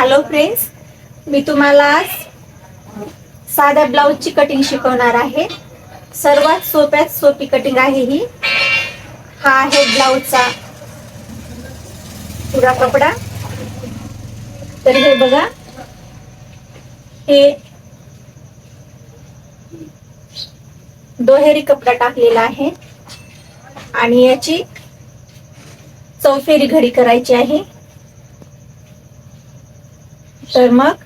Hello friends मी तुम्हाला आज साध्या ब्लाऊजची कटिंग शिकवणार आहे. सर्वात सोप्यात सोपी कटिंग आहे ही. हा आहे ब्लाऊजचा पुरा कपडा. तर हे बघा. हे दोहेरी कपडा टाकलेला आहे. आणि याची चौफेरी घडी करायची आहे. तर मग?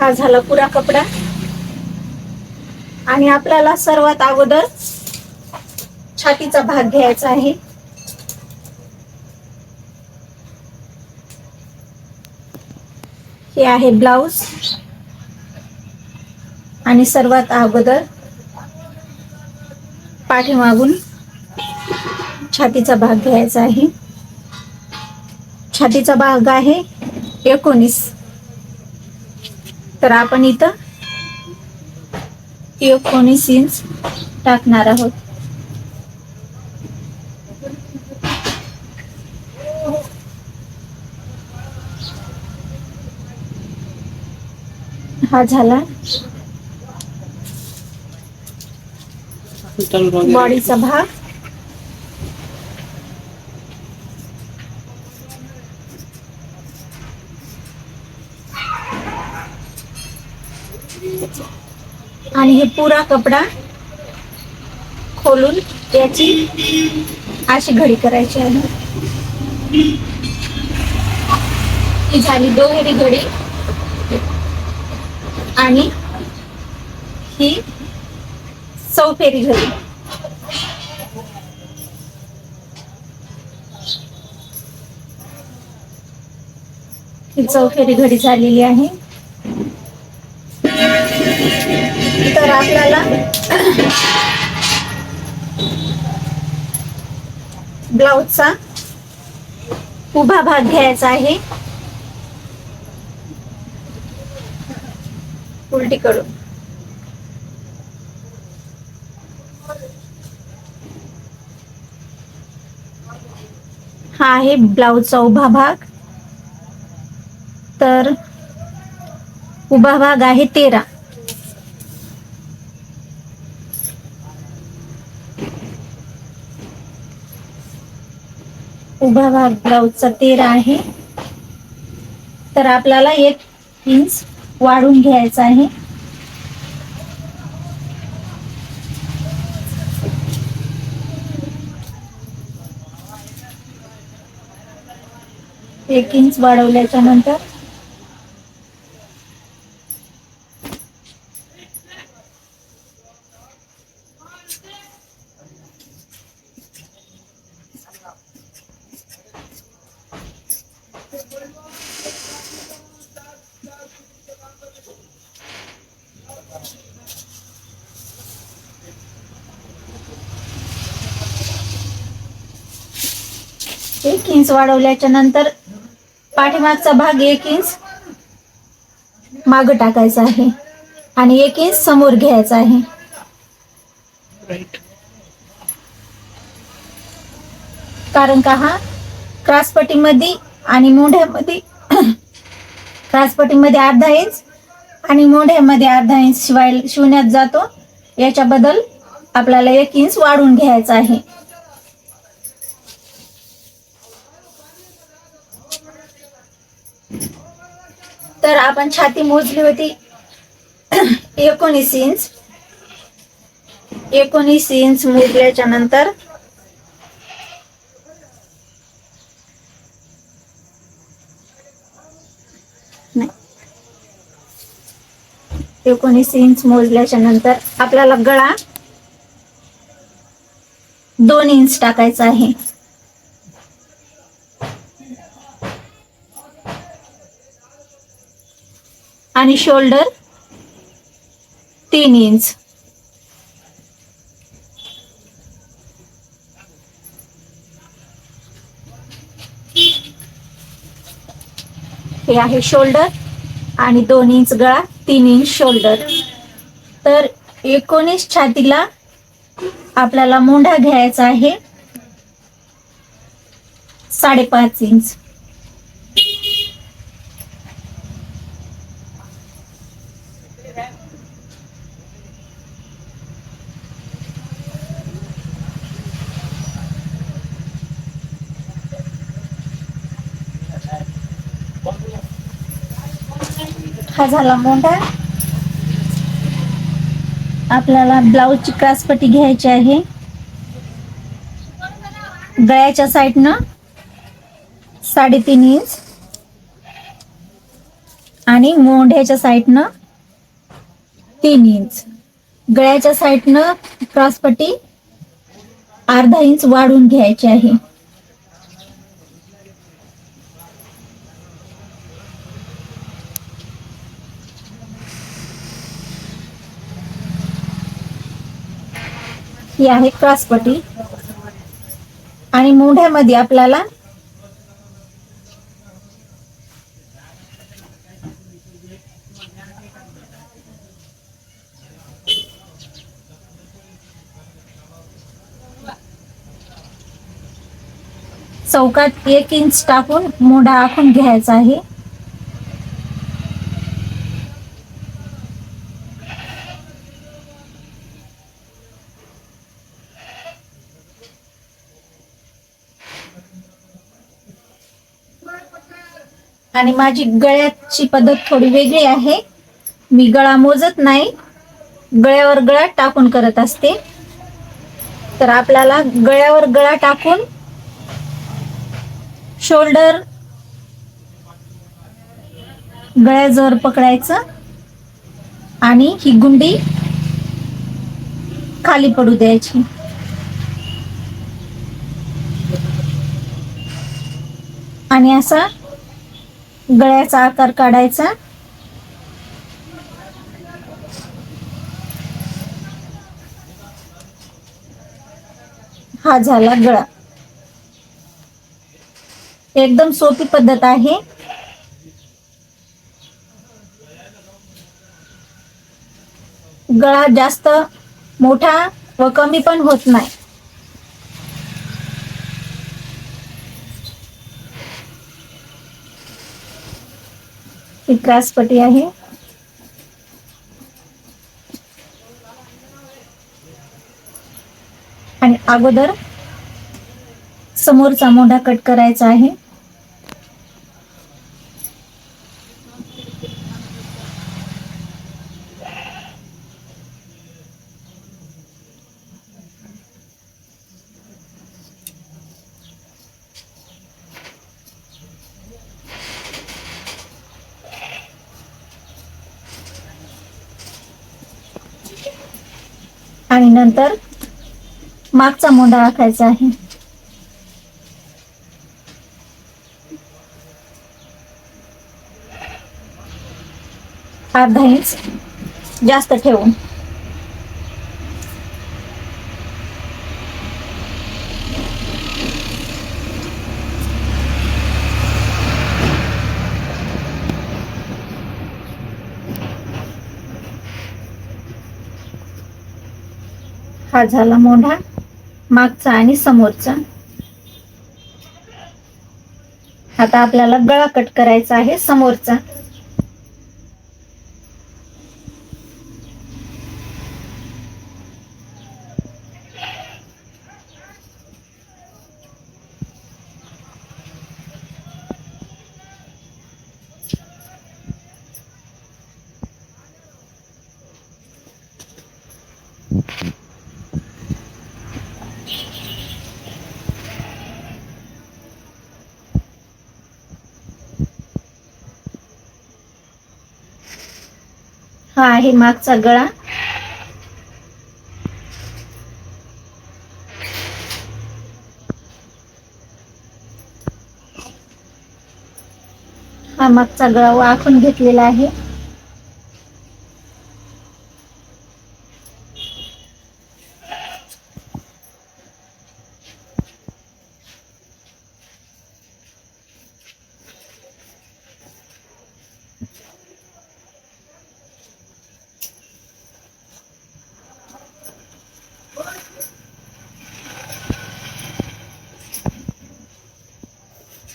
हा झाला पुरा कपडा. आणि आपल्याला सर्वात अगोदर छातीचा भाग घ्यायचा आहे. हे आहे ब्लाऊज. आणि सर्वात अगोदर पाठीमागून छातीचा भाग घ्यायचा आहे. छातीचा भाग आहे. एकोणीस. तर आपण इथं एकोणीस इंच टाकणार आहोत. हा झाला. बॉडीचा भाग आणि हे पुरा कपडा खोलून याची अशी घडी करायची आहे. ही झाली दोहेरी घडी. आणि ही चौफेरी घडी. ही चौफेरी घडी झालेली आहे. तर आपल्याला ब्लाऊजचा उभा भाग घ्यायचा आहे. उलटीकडून. हा आहे ब्लाऊजचा उभा भाग. तर उभा भाग आहे तेरा. उभा भाग ब्लाऊजचा तेरा आहे. तर आपल्याला एक इंच वाढून घ्यायचा आहे. एक इंच वाढवल्याच्या नंतर एक इंच वाढवल्याच्या नंतर पाठीमागचा भाग एक इंच माग टाकायचा आहे आणि एक इंच समोर घ्यायचा आहे. कारण का हा? क्रॉसपट्टीमध्ये आणि मोढ्यामध्ये क्रॉसपट्टीमध्ये अर्धा इंच आणि मोढ्यामध्ये अर्धा इंच शिवाय शिवण्यात जातो. याच्याबद्दल आपल्याला एक इंच वाढून घ्यायचा आहे. तर आपण छाती मोजली होती. एकोणीस इंच. एकोणीस इंच मोजल्याच्या नंतर एकोणीस इंच मोजल्याच्या नंतर आपल्याला गळा दोन इंच टाकायचा आहे. आणि शोल्डर तीन इंच हे आहे शोल्डर आणि दोन इंच गळा तीन इंच शोल्डर. तर एकोणीस छातीला आपल्याला मोंढा घ्यायचा आहे. साडेपाच इंच. हा झाला मोठा. आपल्याला ब्लाऊजची क्रासपट्टी घ्यायची आहे. गळ्याच्या साईडनं साडेतीन इंच. आणि मोंढ्याच्या साईडनं तीन इंच. गळ्याच्या साईडनं क्रॉसपट्टी अर्धा इंच वाढून घ्यायची आहे. ही आहे क्रॉसपट्टी. आणि मोढ्यामध्ये आपल्याला चौकात एक इंच टाकून मोढा आखून घ्यायचा आहे. आणि माझी गळ्याची पद्धत थोडी वेगळी आहे. मी गळा मोजत नाही. गळ्यावर गळा टाकून करत असते. तर आपल्याला गळ्यावर गळा टाकून शोल्डर गळ्याजवळ पकडायचं आणि ही गुंडी खाली पडू द्यायची. आणि असा गळ्याचा आकार काढायचा. हा झाला गळा. एकदम सोपी पद्धत आहे. गळा जास्त मोठा व कमी पण होत नाही. ही क्रासपट्टी आहे. आणि अगोदर समोरचा मोढा कट करायचा आहे. आणि नंतर मागचा मोंडा आखायचा आहे. अर्धा इंच जास्त ठेवून. हा झाला मोढा मागचा आणि समोरचा. आता आपल्याला गळा कट करायचा आहे समोरचा. हा आहे मागचा गळा. हा मागचा गळा वाकून घेतलेला आहे.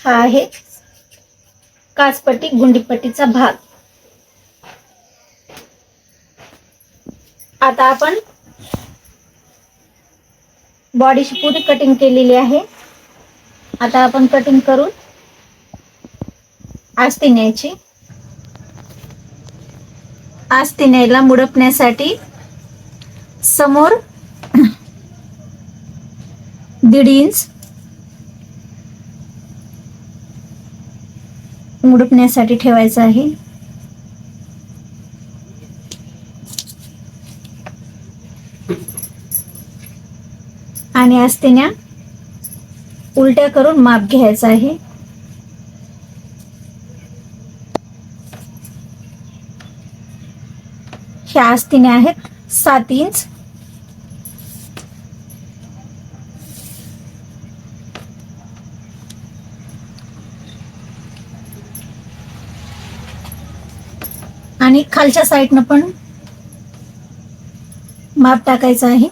हा आहे काचपट्टी गुंडीपट्टीचा भाग. आता आपण बॉडीची पुरी कटिंग केलेली आहे. आता आपण कटिंग करून आस्ती न्यायची. आस्ती न्यायला मुडपण्यासाठी समोर दीड इंच मुडपण्यासाठी ठेवायचं आहे. आणि अस्तिन्या उलट्या करून माप घ्यायचं आहे. ह्या अस्तिन्या आहेत सात इंच आणि खालच्या साईडनं पण माप टाकायचं आहे.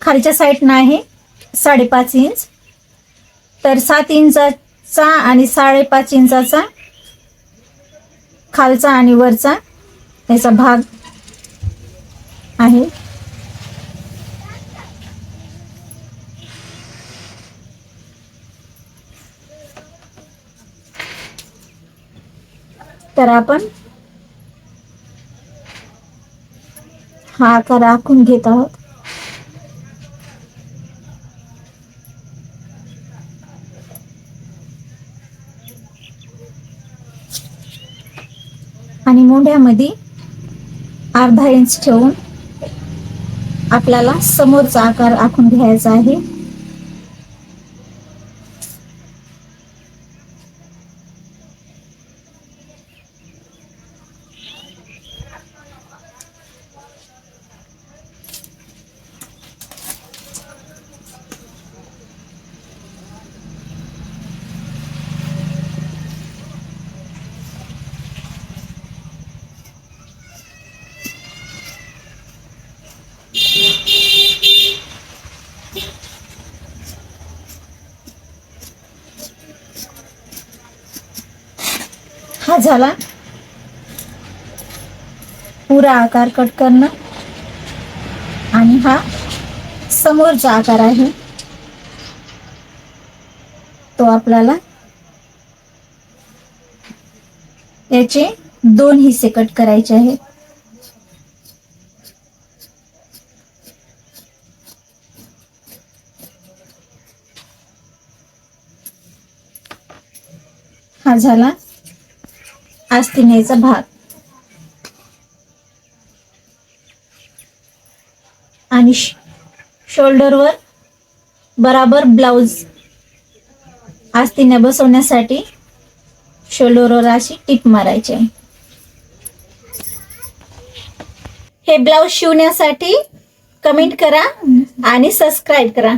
खालच्या साईडनं आहे साडेपाच इंच. तर सात इंचाचा आणि साडेपाच इंचाचा खालचा आणि वरचा याचा भाग आहे. तर आपण हा आकार आखून घेत आहोत. आणि मोंढ्यामध्ये अर्धा इंच ठेवून आपल्याला समोरचा आकार आखून घ्यायचा आहे हा झाला? पुरा आकार कट करणं. आणि हा समोरचा आकार आहे. तो आपल्याला याचे दोन हिस्से कट करायचे आहेत. हा झाला. आस्तिनेचा भाग. आणि शोल्डरवर बराबर ब्लाउज आस्तिने बसवण्यासाठी शोल्डरवर अशी टिप मारायची आहे. हे ब्लाउज शिवण्यासाठी कमेंट करा आणि सबस्क्राईब करा.